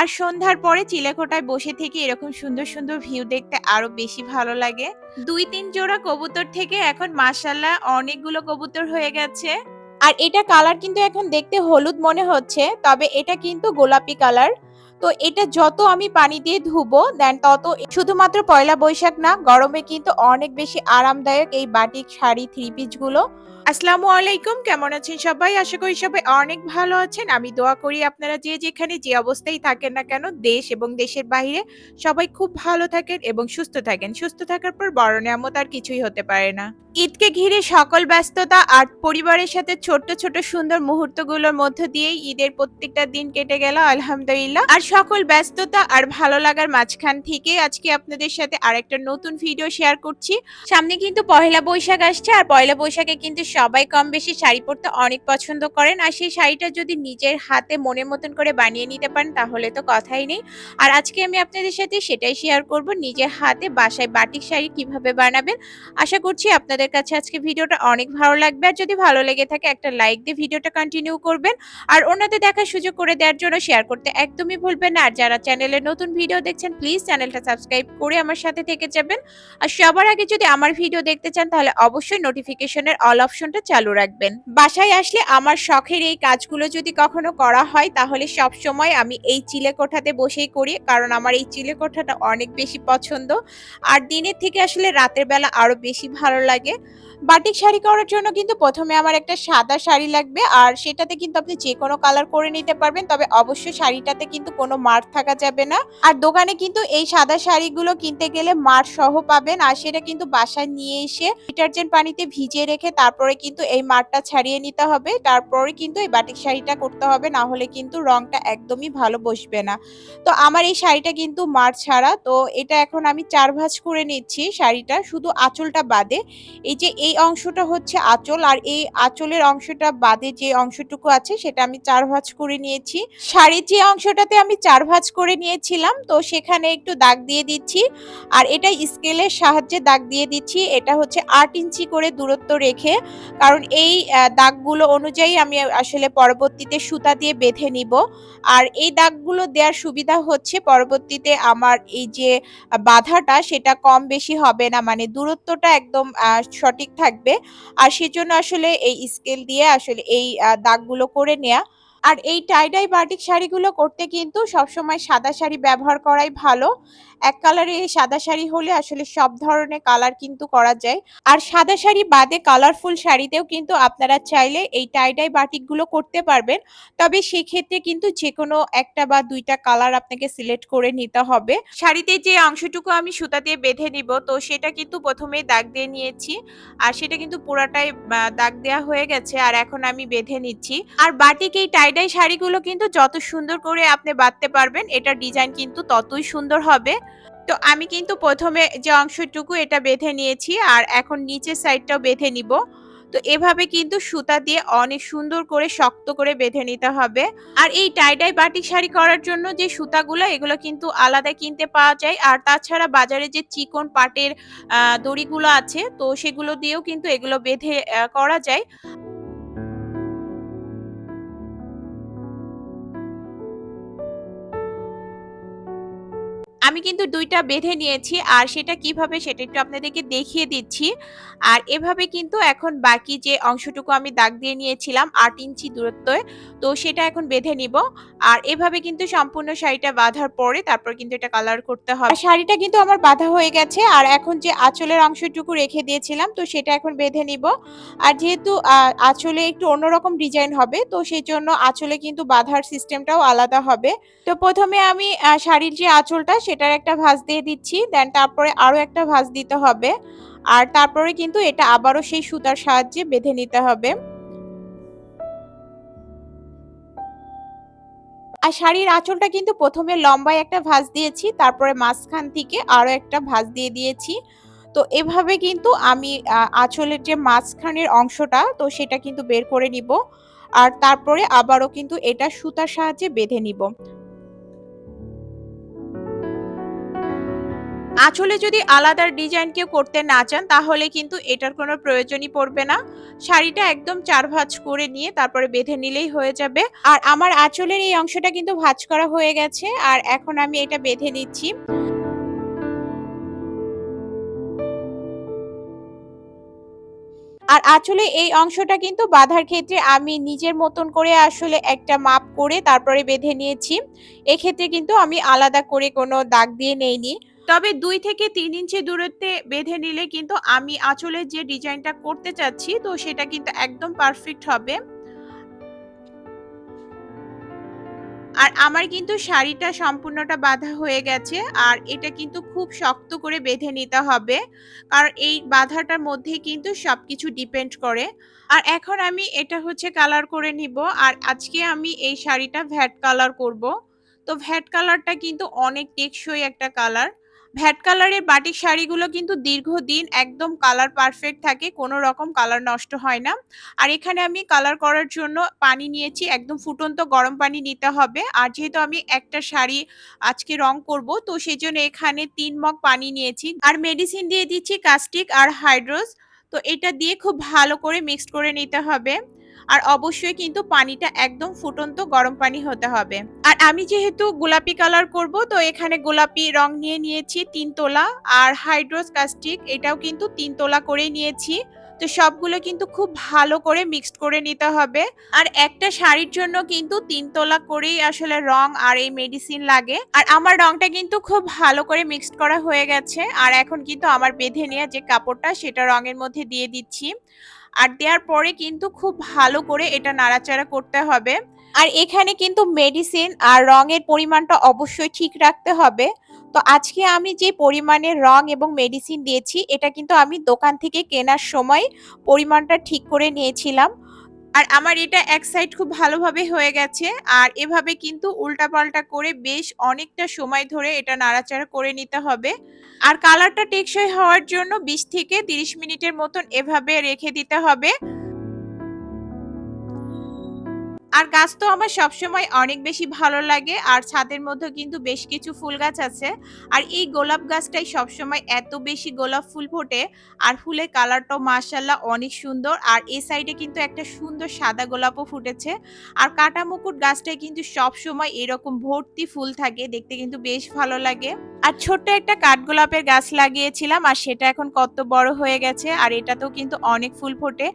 আর সন্ধ্যার পরে চিলেখোটায় বসে থেকে এরকম সুন্দর সুন্দর ভিউ দেখতে আরও বেশি ভালো লাগে। দুই তিন জোড়া কবুতর থেকে এখন মাসাল্লাহ অনেকগুলো কবুতর হয়ে গেছে। আর এটা কালার কিন্তু এখন দেখতে হলুদ মনে হচ্ছে, তবে এটা কিন্তু গোলাপি কালার তো এটা যত আমি পানি দিয়ে ধুবো দেন তত শুধুমাত্র পয়লা বৈশাখ না, গরমে কিন্তু অনেক বেশি আরামদায়ক এই বাটিক শাড়ি থ্রি পিসগুলো। আসসালামু আলাইকুম, কেমন আছেন সবাই? আশা করি সবাই অনেক ভালো আছেন। আমি দোয়া করি আপনারা যে যেখানে যে অবস্থায় থাকেন না কেন, দেশ এবং দেশের বাইরে সবাই খুব ভালো থাকেন এবং সুস্থ থাকেন। সুস্থ থাকার পর বড় নিয়ামত আর কিছুই হতে পারে না। ঈদকে ঘিরে সকল ব্যস্ততা আর পরিবারের সাথে ছোট্ট ছোট সুন্দর মুহূর্তগুলোর মধ্য দিয়েই ঈদের প্রত্যেকটা দিন কেটে গেল, আলহামদুলিল্লাহ। আর সকল ব্যস্ততা আর ভালো লাগার মাঝখান থেকে আজকে আপনাদের সাথে আরেকটা নতুন ভিডিও শেয়ার করছি। সামনে কিন্তু পয়লা বৈশাখ আসছে আর পয়লা বৈশাখে কিন্তু সবাই কম বেশি শাড়ি পরতে অনেক পছন্দ করেন। আর সেই শাড়িটা যদি নিজের হাতে মনের মতন করে বানিয়ে নিতে পারেন, তাহলে তো কথাই নেই। আর আজকে আমি আপনাদের সাথে সেটাই শেয়ার করব, নিজের হাতে বাসায় বাটিক শাড়ি কীভাবে বানাবেন। আশা করছি আপনাদের কাছে আজকে ভিডিওটা অনেক ভালো লাগবে। আর যদি ভালো লেগে থাকে, একটা লাইক দিয়ে ভিডিওটা কন্টিনিউ করবেন। আর ওনাদের দেখার সুযোগ করে দেওয়ার জন্য শেয়ার করতে একদমই ভুলবেন আর যারা চ্যানেলে নতুন ভিডিও দেখছেন প্লিজ চ্যানেলটা সাবস্ক্রাইব করে আমার সাথে থেকে যাবেন। আর সবার আগে যদি আমার ভিডিও দেখতে চান, তাহলে অবশ্যই নোটিফিকেশনের অল অপশনটা চালু রাখবেন। বাসায় আসলে আমার শখের এই কাজগুলো যদি কখনো করা হয়, তাহলে সব সময় আমি এই চিলে কোঠাতে বসেই করি, কারণ আমার এই চিলে কোঠাটা অনেক বেশি পছন্দ। আর দিনের থেকে আসলে রাতের বেলা আরও বেশি ভালো লাগে। বাটিক শাড়ি করার জন্য কিন্তু প্রথমে আমার একটা সাদা শাড়ি লাগবে, আর সেটাতে কিন্তু আপনি যে কোনো কালার করে নিতে পারবেন, তবে অবশ্যই শাড়িটাতে কিন্তু কোনো মার থাকা যাবে না। আর দোকানে কিন্তু এই সাদা শাড়িগুলো কিনতে গেলে মার সহ পাবেন, আর সেটা কিন্তু বাসায় নিয়ে এসে ডিটারজেন্ট পানিতে ভিজিয়ে রেখে তারপরে কিন্তু এই মারটা ছাড়িয়ে নিতে হবে, তারপরে কিন্তু এই বাটিক শাড়িটা করতে হবে, না হলে কিন্তু রংটা একদমই ভালো বসবে না। তো আমার এই শাড়িটা কিন্তু মার ছাড়া, তো এটা এখন আমি চার ভাঁজ করে নিচ্ছি শাড়িটা, শুধু আঁচলটা বাদে। এই যে এই অংশটা হচ্ছে আঁচল, আর এই আঁচলের অংশটা বাদে যে অংশটুকু আছে সেটা আমি চার ভাঁজ করে নিয়েছি। শাড়ির যে অংশটাতে আমি চার ভাঁজ করে নিয়েছিলাম, তো সেখানে একটু দাগ দিয়ে দিচ্ছি, আর এটা স্কেলের সাহায্যে দাগ দিয়ে দিচ্ছি। এটা হচ্ছে আট ইঞ্চি করে দূরত্ব রেখে, কারণ এই দাগগুলো অনুযায়ী আমি আসলে পরবর্তীতে সুতা দিয়ে বেঁধে নিব। আর এই দাগগুলো দেওয়ার সুবিধা হচ্ছে পরবর্তীতে আমার এই যে বাধাটা সেটা কম বেশি হবে না মানে দূরত্বটা একদম সঠিক থাকবে। আর সেজন্য আসলে এই স্কেল দিয়ে আসলে এই দাগগুলো করে নেয়া। আর এই টাইডাই বাটিক শাড়িগুলো করতে কিন্তু সবসময় সাদা শাড়ি ব্যবহার করাই ভালো। এক কালারে এই সাদা শাড়ি হলে আসলে সব ধরনের কালার কিন্তু করা যায়। আর সাদা শাড়ি বাদে কালারফুল শাড়িতেও কিন্তু আপনারা চাইলে এই টাইডাই বাটিকগুলো করতে পারবেন। তবে সেক্ষেত্রে কিন্তু যে কোনো একটা বা দুইটা কালার আপনাকে সিলেক্ট করে নিতে হবে। শাড়িতে যে অংশটুকু আমি সুতা দিয়ে বেঁধে নিব, তো সেটা কিন্তু প্রথমেই দাগ দিয়ে নিয়েছি। আর সেটা কিন্তু পুরাটাই দাগ দেওয়া হয়ে গেছে, আর এখন আমি বেঁধে নিচ্ছি। আর বাটিক এই টাইডাই শাড়িগুলো কিন্তু যত সুন্দর করে আপনি বাঁধতে পারবেন, এটার ডিজাইন কিন্তু ততই সুন্দর হবে। তো আমি কিন্তু প্রথমে যে অংশটুকু এটা বেঁধে নিয়েছি আর এখন নিচের সাইডটাও বেঁধে নিব। তো এভাবে কিন্তু সুতা দিয়ে অনেক সুন্দর করে শক্ত করে বেঁধে নিতে হবে। আর এই টাইডাই বাটিক শাড়ি করার জন্য যে সুতাগুলো, এগুলো কিন্তু আলাদা কিনতে পাওয়া যায়। আর তাছাড়া বাজারে যে চিকন পাটের দড়িগুলো আছে, তো সেগুলো দিয়েও কিন্তু এগুলো বেঁধে করা যায়। আমি কিন্তু দুইটা বেঁধে নিয়েছি, আর সেটা কীভাবে সেটা একটু আপনাদেরকে দেখিয়ে দিচ্ছি। আর এভাবে কিন্তু এখন বাকি যে অংশটুকু আমি দাগ দিয়ে নিয়েছিলাম আট ইঞ্চি দূরত্বে তো সেটা এখন বেঁধে নিব। আর এভাবে কিন্তু সম্পূর্ণ শাড়িটা বাঁধার পরে তারপর কিন্তু এটা কালার করতে হবে। শাড়িটা কিন্তু আমার বাঁধা হয়ে গেছে, আর এখন যে আঁচলের অংশটুকু রেখে দিয়েছিলাম, তো সেটা এখন বেঁধে নিব। আর যেহেতু আঁচলে একটু অন্যরকম ডিজাইন হবে, তো সেই জন্য আঁচলে কিন্তু বাঁধার সিস্টেমটাও আলাদা হবে। তো প্রথমে আমি শাড়ির যে আঁচলটা সেটার একটা ভাঁজ দিয়ে দিচ্ছি দেন তারপরে আরও একটা ভাঁজ দিতে হবে। আর তারপরে কিন্তু এটা আবারও সেই সুতার সাহায্যে বেঁধে নিতে হবে। আর শাড়ির আঁচলটা কিন্তু প্রথমে লম্বায় একটা ভাঁজ দিয়েছি, তারপরে মাঝখান থেকে আরও একটা ভাঁজ দিয়ে দিয়েছি। তো এভাবে কিন্তু আমি আঁচলের যে মাঝখানের অংশটা, তো সেটা কিন্তু বের করে নিব। আর তারপরে আবারও কিন্তু এটা সুতার সাহায্যে বেঁধে নিব। আঁচলে যদি আলাদা ডিজাইন কেউ করতে না চান, তাহলে কিন্তু এটার কোনো প্রয়োজনই পড়বে না। শাড়িটা একদম চার ভাঁজ করে নিয়ে তারপরে বেঁধে নিলেই হয়ে যাবে। আর আমার আঁচলের এই অংশটা কিন্তু ভাঁজ করা হয়ে গেছে, আর এখন আমি এটা বেঁধে নিচ্ছি। আর আসলে এই অংশটা কিন্তু বাঁধার ক্ষেত্রে আমি নিজের মতন করে আসলে একটা মাপ করে তারপরে বেঁধে নিয়েছি। এক্ষেত্রে কিন্তু আমি আলাদা করে কোনো দাগ দিয়ে নেইনি। তবে দুই থেকে তিন ইঞ্চি দূরত্বে বেঁধে নিলে কিন্তু আমি আঁচলের যে ডিজাইনটা করতে চাচ্ছি, তো সেটা কিন্তু একদম পারফেক্ট হবে। আর আমার কিন্তু শাড়িটা সম্পূর্ণটা বাঁধা হয়ে গেছে, আর এটা কিন্তু খুব শক্ত করে বেঁধে নিতে হবে, কারণ এই বাঁধাটার মধ্যে কিন্তু সব কিছু ডিপেন্ড করে। আর এখন আমি এটা হচ্ছে কালার করে নিব, আর আজকে আমি এই শাড়িটা ভ্যাট কালার করব। তো ভ্যাট কালারটা কিন্তু অনেক টেকসই একটা কালার ভ্যাট কালারের বাটিক শাড়িগুলো কিন্তু দীর্ঘদিন একদম কালার পারফেক্ট থাকে, কোনো রকম কালার নষ্ট হয় না। আর এখানে আমি কালার করার জন্য পানি নিয়েছি, একদম ফুটন্ত গরম পানি নিতে হবে। আর যেহেতু আমি একটা শাড়ি আজকে রং করব, তো সেই জন্য এখানে তিন মগ পানি নিয়েছি। আর মেডিসিন দিয়ে দিচ্ছি কাস্টিক আর হাইড্রোস তো এটা দিয়ে খুব ভালো করে মিক্সড করে নিতে হবে। আর অবশ্যই কিন্তু পানিটা একদম ফুটন্ত গরম পানি হতে হবে। আর আমি যেহেতু গোলাপি কালার করব, তো এখানে গোলাপি রং নিয়ে নিয়েছি তিন তোলা, আর হাইড্রোস কাস্টিক এটাও কিন্তু তিন তোলা করে নিয়েছি। তো সবগুলো কিন্তু খুব ভালো করে মিক্সড করে নিতে হবে। আর একটা শাড়ির জন্য কিন্তু তিন তোলা করেই আসলে রং আর এই মেডিসিন লাগে। আর আমার রংটা কিন্তু খুব ভালো করে মিক্সড করা হয়ে গেছে। আর এখন কিন্তু আমার বেঁধে নেওয়া যে কাপড়টা, সেটা রঙের মধ্যে দিয়ে দিচ্ছি। আর দেওয়ার পরে কিন্তু খুব ভালো করে এটা নাড়াচাড়া করতে হবে। আর এখানে কিন্তু মেডিসিন আর রঙের পরিমাণটা অবশ্যই ঠিক রাখতে হবে। তো আজকে আমি যে পরিমাণের রং এবং মেডিসিন দিয়েছি, এটা কিন্তু আমি দোকান থেকে কেনার সময় পরিমাণটা ঠিক করে নিয়েছিলাম। আর আমার এটা এক সাইড খুব ভালোভাবে হয়ে গেছে, আর এভাবে কিন্তু উল্টাপাল্টা করে বেশ অনেকটা সময় ধরে এটা নাড়াচাড়া করে নিতে হবে। আর কালারটা টেকসই হওয়ার জন্য বিশ থেকে তিরিশ মিনিটের মতন এভাবে রেখে দিতে হবে। আর গাছ তো আমার সবসময় অনেক বেশি ভালো লাগে, আর ছাদের মধ্যে কিন্তু বেশ কিছু ফুল গাছ আছে। আর এই গোলাপ গাছটাই সবসময় এত বেশি গোলাপ ফুল ফোটে, আর ফুলের কালারটাও মার্শাল্লাহ অনেক সুন্দর। আর এই সাইডে কিন্তু একটা সুন্দর সাদা গোলাপও ফুটেছে। আর কাটা মুকুট গাছটায় কিন্তু সবসময় এরকম ভর্তি ফুল থাকে, দেখতে কিন্তু বেশ ভালো লাগে। আর ছোট্ট একটা কাঠগোলাপের গাছ লাগিয়েছিলাম, আর সেটা এখন কত বড় হয়ে গেছে, আর এটাতেও কিন্তু অনেক ফুল ফোটে।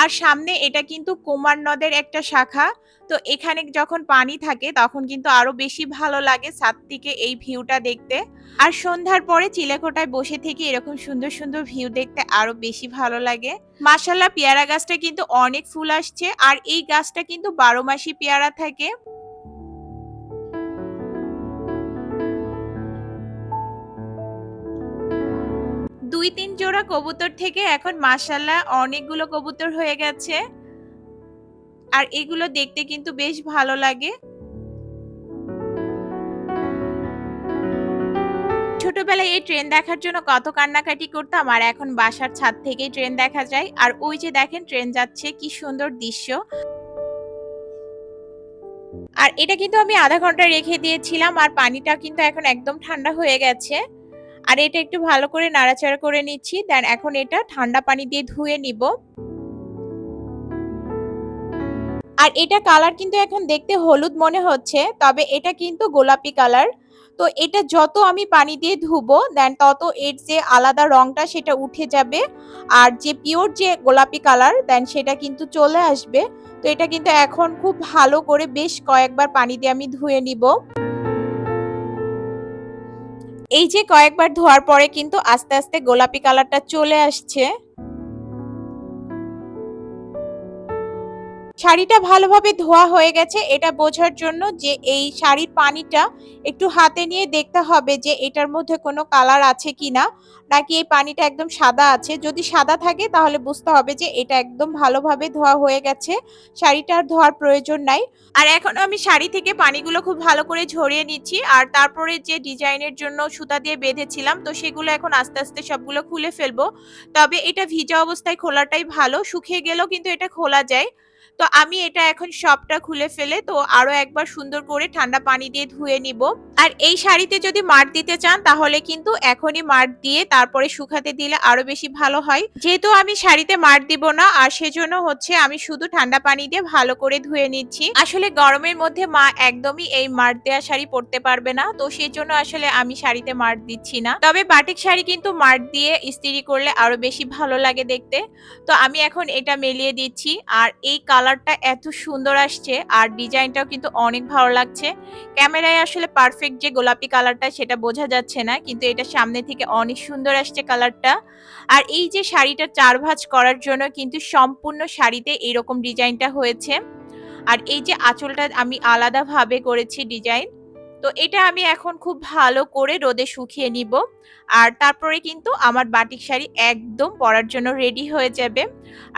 আর সামনে এটা কিন্তু কুমার নদের একটা শাখা তো এখানে যখন পানি থাকে তখন কিন্তু আরও বেশি ভালো লাগে ছাদ এই ভিউটা দেখতে। আর সন্ধ্যার পরে চিলেকোটায় বসে থেকে এরকম সুন্দর সুন্দর ভিউ দেখতে আরও বেশি ভালো লাগে। মাসাল্লাহ পেয়ারা গাছটা কিন্তু অনেক ফুল আসছে আর এই গাছটা কিন্তু বারো মাসি পেয়ারা থাকে। দুই তিন জোড়া কবুতর থেকে এখন মাসাল্লাহ অনেকগুলো কবুতর হয়ে গেছে। আর এগুলো দেখতে কিন্তু বেশ ভালো লাগে। ছোটবেলায় এই ট্রেন দেখার জন্য কত কান্নাকাটি করতাম, আর এখন বাসার ছাদ থেকেই ট্রেন দেখা যায়। আর ওই যে দেখেন, ট্রেন যাচ্ছে, কি সুন্দর দৃশ্য। আর এটা কিন্তু আমি আধা ঘণ্টা রেখে দিয়েছিলাম, আর পানিটা কিন্তু এখন একদম ঠান্ডা হয়ে গেছে। আর এটা একটু ভালো করে নাড়াচাড়া করে নিচ্ছি। দেন এখন এটা ঠান্ডা পানি দিয়ে ধুয়ে নিব। আর এটা কালার কিন্তু এখন দেখতে হলুদ মনে হচ্ছে, তবে এটা কিন্তু গোলাপি কালার তো এটা যত আমি পানি দিয়ে ধুবো দেন তত এর যে আলাদা রংটা সেটা উঠে যাবে। আর যে পিওর যে গোলাপি কালার দেন সেটা কিন্তু চলে আসবে। তো এটা কিন্তু এখন খুব ভালো করে বেশ কয়েকবার পানি দিয়ে আমি ধুয়ে নিব। এই যে কয়েকবার ধোয়ার পরে কিন্তু আস্তে আস্তে গোলাপি কালারটা চলে আসছে। শাড়িটা ভালোভাবে ধোয়া হয়ে গেছে, এটা বোঝার জন্য যে এই শাড়ির পানিটা একটু হাতে নিয়ে দেখতে হবে যে এটার মধ্যে কোনো কালার আছে কি না নাকি এই পানিটা একদম সাদা আছে। যদি সাদা থাকে তাহলে বুঝতে হবে যে এটা একদম ভালোভাবে ধোয়া হয়ে গেছে, শাড়িটা আর ধোয়ার প্রয়োজন নাই। আর এখন আমি শাড়ি থেকে পানিগুলো খুব ভালো করে ঝরিয়ে নিচ্ছি, আর তারপরে যে ডিজাইনের জন্য সুতা দিয়ে বেঁধেছিলাম, তো সেগুলো এখন আস্তে আস্তে সবগুলো খুলে ফেলব। তবে এটা ভিজা অবস্থায় খোলাটাই ভালো, শুকিয়ে গেলেও কিন্তু এটা খোলা যায়। তো আমি এটা এখন সবটা খুলে ফেলে, তো আরও একবার সুন্দর করে ঠান্ডা পানি দিয়ে ধুয়ে নিব। আর এই শাড়িতে যদি মার দিতে চান, তাহলে কিন্তু এখনই মার দিয়ে তারপরে শুকাতে দিলে আরও বেশি ভালো হয়। যেহেতু আমি শাড়িতে মার দিব না, আর সেজন্য হচ্ছে আমি শুধু ঠান্ডা পানি দিয়ে ভালো করে ধুয়ে নিচ্ছি। আসলে গরমের মধ্যে মা একদমই এই মার দেওয়া শাড়ি পরতে পারবে না, তো সেই জন্য আসলে আমি শাড়িতে মার দিচ্ছি না। তবে বাটিক শাড়ি কিন্তু মার দিয়ে ইস্ত্রি করলে আরও বেশি ভালো লাগে দেখতে। তো আমি এখন এটা মেলিয়ে দিচ্ছি, আর এই কালারটা এত সুন্দর আসছে আর ডিজাইনটাও কিন্তু অনেক ভালো লাগছে। ক্যামেরায় আসলে পারফেক্ট যে গোলাপি কালারটা সেটা বোঝা যাচ্ছে না, কিন্তু এটা সামনে থেকে অনেক সুন্দর আসছে কালারটা। আর এই যে শাড়িটা চার ভাঁজ করার জন্য কিন্তু সম্পূর্ণ শাড়িতে এরকম ডিজাইনটা হয়েছে। আর এই যে আঁচলটা আমি আলাদাভাবে করেছি ডিজাইন তো এটা আমি এখন খুব ভালো করে রোদে শুকিয়ে নিব। আর তারপরে কিন্তু আমার বাটিক শাড়ি একদম পরার জন্য রেডি হয়ে যাবে।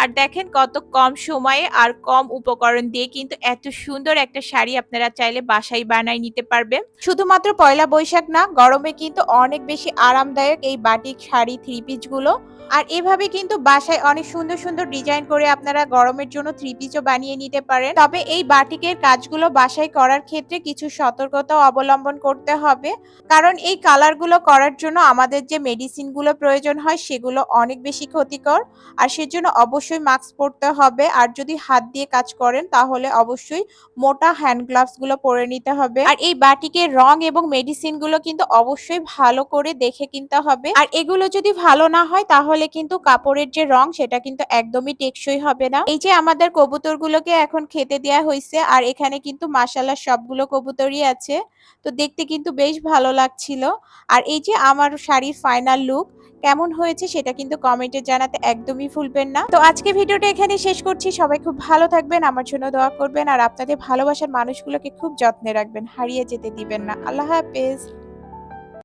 আর দেখেন কত কম সময়ে আর কম উপকরণ দিয়ে কিন্তু এত সুন্দর একটা শাড়ি আপনারা চাইলে বাসায় বানাই নিতে পারবে শুধুমাত্র পয়লা বৈশাখ না, গরমে কিন্তু অনেক বেশি আরামদায়ক এই বাটিক শাড়ি থ্রি পিসগুলো। আর এভাবে কিন্তু বাসায় অনেক সুন্দর সুন্দর ডিজাইন করে আপনারা গরমের জন্য থ্রি পিসও বানিয়ে নিতে পারেন। তবে এই বাটিকের কাজগুলো বাসায় করার ক্ষেত্রে কিছু সতর্কতা অবলম্বন করতে হবে। কারণ এই কালারগুলো করার জন্য আমাদের যে মেডিসিনগুলো প্রয়োজন হয়, সেগুলো অনেক বেশি ক্ষতিকর। আর সেজন্য অবশ্যই মাস্ক পরতে হবে। আর যদি হাত দিয়ে কাজ করেন, তাহলে অবশ্যই মোটা হ্যান্ড গ্লাভসগুলো পরে নিতে হবে। আর এই বাটিকের রং এবং মেডিসিনগুলো কিন্তু অবশ্যই ভালো করে দেখে কিনতে হবে। আর এগুলো যদি ভালো না হয়, তাহলে কিন্তু কাপড়ের যে রং, সেটা কিন্তু একদমই টেকসই হবে না। এই যে আমাদের কবুতর গুলোকে এখন খেতে দেওয়া হয়েছে আর এখানে কিন্তু মাসাল্লাহ সবগুলো কবুতরই আছে, তো দেখতে কিন্তু বেশ ভালো লাগছিল। আর এই যে আমার শাড়ির ফাইনাল লুক কেমন হয়েছে সেটা কিন্তু কমেন্টে জানাতে একদমই ভুলবেন না। তো আজকে ভিডিওটা এখানে শেষ করছি। সবাই খুব ভালো থাকবেন, আমার জন্য দোয়া করবেন, আর আপনাদের ভালোবাসার মানুষগুলোকে খুব যত্নে রাখবেন, হারিয়ে যেতে দিবেন না। আল্লাহ হাফেজ।